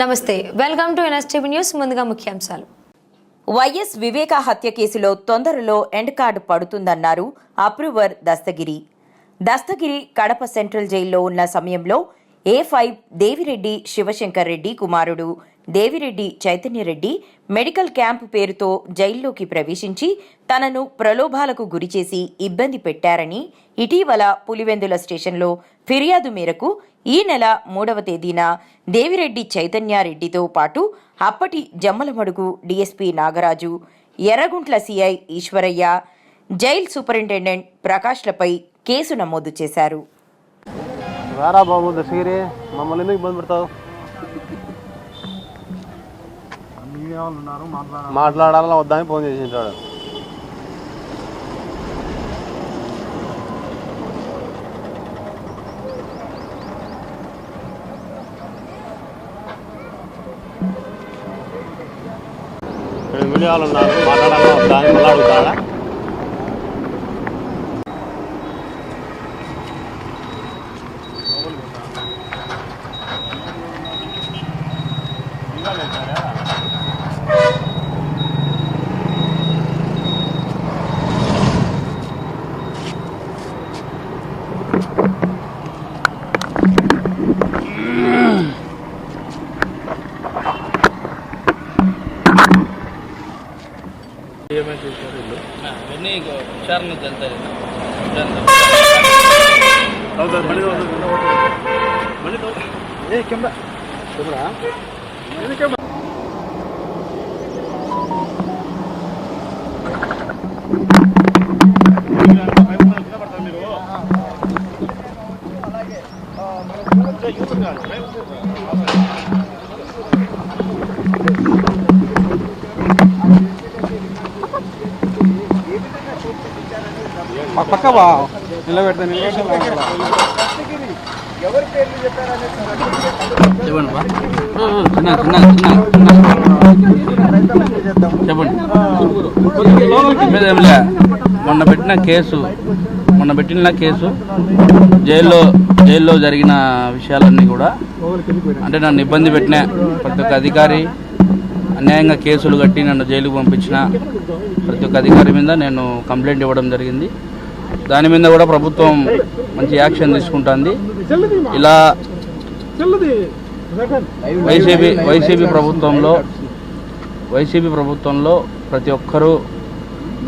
నమస్తే welcome to NSTV news ముందుగా ముఖ్యాంశాలు. వైఎస్ వివేక హత్య కేసులో తొందరలో ఎండ్ కార్డు పడుతుందన్నారు అప్రూవర్ దస్తగిరి. దస్తగిరి కడప సెంట్రల్ జైల్లో ఉన్న సమయంలో ఏ ఫైవ్ దేవిరెడ్డి శివశంకర్ రెడ్డి కుమారుడు. దేవిరెడ్డి చైతన్యరెడ్డి మెడికల్ క్యాంప్ పేరుతో జైల్లోకి ప్రవేశించి తనను ప్రలోభాలకు గురిచేసి ఇబ్బంది పెట్టారని ఇటీవల పులివెందుల స్టేషన్లో ఫిర్యాదు మేరకు ఈ నెల మూడవ తేదీన దేవిరెడ్డి చైతన్యారెడ్డితో పాటు అప్పటి Jammalamadugu DSP Nagaraju Yerraguntla CI Eshwaraiah jail superintendent ప్రకాష్లపై కేసు నమోదు చేశారు. రారా బాబు మమ్మల్ని ఎందుకు ఇబ్బంది పెడతావు? మాట్లాడాలని వద్దని ఫోన్ చేసింటాడు. ఇక్కడ మీడియా వాళ్ళు ఉన్నారు. మాట్లాడాలని వద్దా అని మళ్ళీ అడుగుతాడా అవన్నీ విచారణకు వెళ్తారు పక్క బా నిలబెడతా నిలబెడతా చెప్పండి బా పక్క చిన్న చిన్న చెప్పండి మొన్న పెట్టిన కేసు మొన్న పెట్టిన కేసు జైల్లో జైల్లో జరిగిన విషయాలన్నీ కూడా అంటే నన్ను ఇబ్బంది పెట్టిన ప్రతి ఒక్క అధికారి అన్యాయంగా కేసులు కట్టి నన్ను జైలుకు పంపించిన ప్రతి ఒక్క అధికారి మీద నేను కంప్లైంట్ ఇవ్వడం జరిగింది. దాని మీద కూడా ప్రభుత్వం మంచి యాక్షన్ తీసుకుంటుంది. ఇలా వైసీపీ వైసీపీ ప్రభుత్వంలో వైసీపీ ప్రభుత్వంలో ప్రతి ఒక్కరూ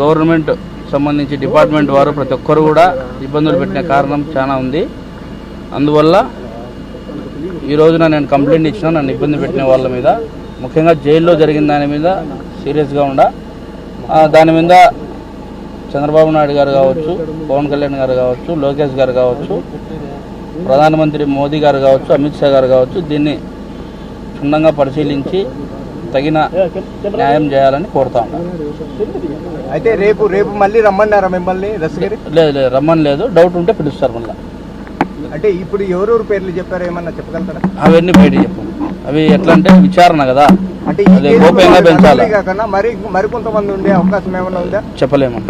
గవర్నమెంట్ సంబంధించి డిపార్ట్మెంట్ వారు ప్రతి ఒక్కరు కూడా ఇబ్బందులు పెట్టిన కారణం చాలా ఉంది. అందువల్ల ఈ రోజున నేను కంప్లైంట్ ఇచ్చిన నన్ను ఇబ్బంది పెట్టిన వాళ్ళ మీద ముఖ్యంగా జైల్లో జరిగిన దాని మీద సీరియస్గా ఉండ. దాని మీద చంద్రబాబు నాయుడు గారు కావచ్చు పవన్ కళ్యాణ్ గారు కావచ్చు లోకేష్ గారు కావచ్చు ప్రధానమంత్రి మోదీ గారు కావచ్చు అమిత్ షా గారు కావచ్చు దీన్ని క్షుణ్ణంగా పరిశీలించి తగిన న్యాయం చేయాలని కోరుతా అయితే రేపు రేపు మళ్ళీ రమ్మన్నారా మిమ్మల్ని దశగిరి లేదు లేదు రమ్మని లేదు. డౌట్ ఉంటే పిలుస్తారు మళ్ళీ. అంటే ఇప్పుడు ఎవరెవరు పేర్లు చెప్పారు ఏమన్నా చెప్పగలుగుతారా? అవన్నీ బయట చెప్పు అవి ఎట్లా అంటే విచారణ కదా. అంటే గోప్యంగా పెంచాలి? మరి మరికొంతమంది ఉండే అవకాశం ఏమైనా ఉందా? చెప్పలేము.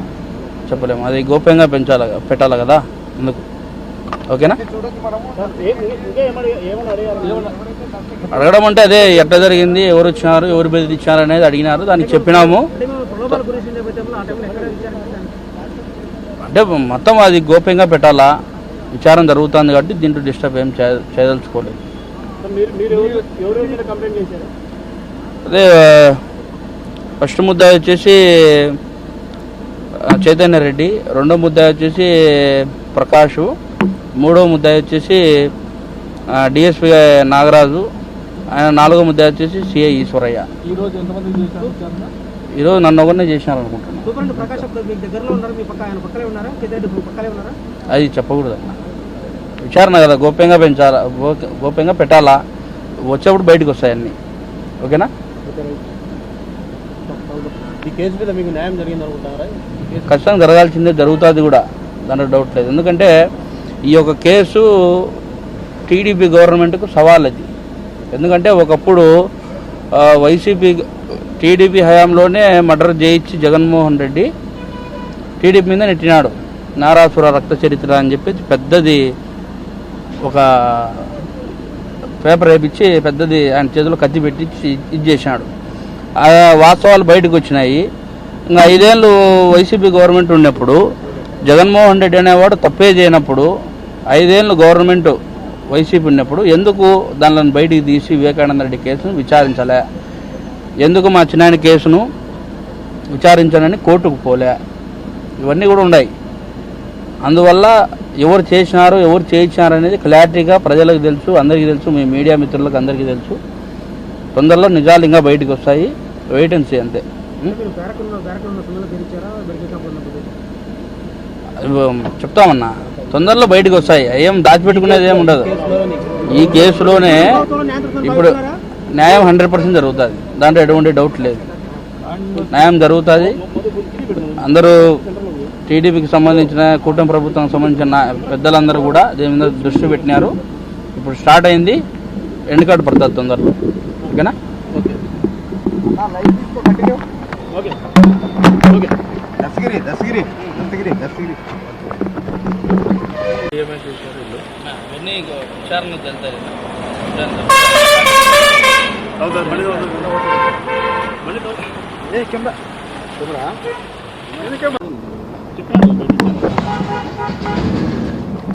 చెప్పలేము. అది గోప్యంగా పెంచాలి పెట్టాలి కదా? అందుకు ఓకేనా? అడగడం అంటే అదే ఎట్లా జరిగింది ఎవరు వచ్చినారు ఎవరు బెదిరించారు అనేది అడిగినారు దానికి చెప్పినాము. అంటే మొత్తం అది గోప్యంగా పెట్టాలా? విచారం జరుగుతుంది కాబట్టి దీంట్లో డిస్టర్బ్ ఏం చేయ- చేయదలుచుకోలేదు. అదే ఫస్ట్ ముద్ద వచ్చేసి ఆ, చైతన్య రెడ్డి రెండో ముద్ద వచ్చేసి ప్రకాష్ మూడో ముద్ద వచ్చేసి డిఎస్పి నాగరాజు ఆయన నాలుగో ముద్ద వచ్చేసి సిఐ ఈశ్వరయ్య. ఈరోజు నన్ను ఒకరినే చేసినారు అనుకుంటున్నాను సూపరింట్ ప్రకాష్ అప్పుడు మీకు దగ్గరలో ఉన్నారు మీ పక్క ఆయన పక్కనే ఉన్నారా? కింద పక్కనే ఉన్నారా? అది చెప్పకూడదు అన్న. విచారణ కదా గోప్యంగా పెంచాలా గోప్యంగా పెట్టాలా? వచ్చేప్పుడు బయటకు వస్తాయి అన్నీ. ఓకేనా? ఈ కేసు మీద మీకు న్యాయం జరిగింది అనుకుంటారా ఖచ్చితంగా జరగాల్సిందే జరుగుతుంది కూడా. దాంట్లో డౌట్ లేదు. ఎందుకంటే ఈ యొక్క కేసు టీడీపీ గవర్నమెంట్కు సవాల్ అది ఎందుకంటే ఒకప్పుడు వైసీపీ టీడీపీ హయాంలోనే మర్డర్ చేయించి జగన్మోహన్ రెడ్డి టీడీపీ మీద నెట్టినాడు. నారాసుర రక్త చరిత్ర అని చెప్పి పెద్దది ఒక పేపర్ వేపించి పెద్దది ఆయన చేతిలో కత్తి పెట్టించి ఇది చేసినాడు ఆ వాస్తవాలు బయటకు వచ్చినాయి. ఇంకా ఐదేళ్ళు వైసీపీ గవర్నమెంట్ ఉన్నప్పుడు జగన్మోహన్ రెడ్డి అనేవాడు తప్పే చేయనప్పుడు ఐదేళ్ళు గవర్నమెంట్ వైసీపీ ఉన్నప్పుడు ఎందుకు దానిని బయటికి తీసి వివేకానంద రెడ్డి కేసును విచారించలే? ఎందుకు మా చిన్నాయన కేసును విచారించాలని కోర్టుకు పోలే? ఇవన్నీ కూడా ఉన్నాయి. అందువల్ల ఎవరు చేసినారు ఎవరు చేయించినారు అనేది క్లారిటీగా ప్రజలకు తెలుసు అందరికీ తెలుసు మీ మీడియా మిత్రులకు అందరికీ తెలుసు. తొందరలో నిజాలు ఇంకా బయటకు వస్తాయి. వెయిట్ అండ్ సీ అంతే. చెప్తామన్నా. తొందరలో బయటకు వస్తాయి. ఏం దాచిపెట్టుకునేది ఏమి ఉండదు. ఈ కేసులోనే ఇప్పుడు న్యాయం హండ్రెడ్ పర్సెంట్ జరుగుతుంది. దాంట్లో ఎటువంటి డౌట్ లేదు. న్యాయం జరుగుతుంది. అందరూ టీడీపీకి సంబంధించిన కూటమి ప్రభుత్వం సంబంధించిన పెద్దలందరూ కూడా దీని మీద దృష్టి పెట్టినారు. ఇప్పుడు స్టార్ట్ అయింది. ఎండ్ కార్డు పడుతుంది తొందరలో. ఓకేనా? విచారణ తెలుతుంది ఏ కెమెరా. చెప్పాను Thank you.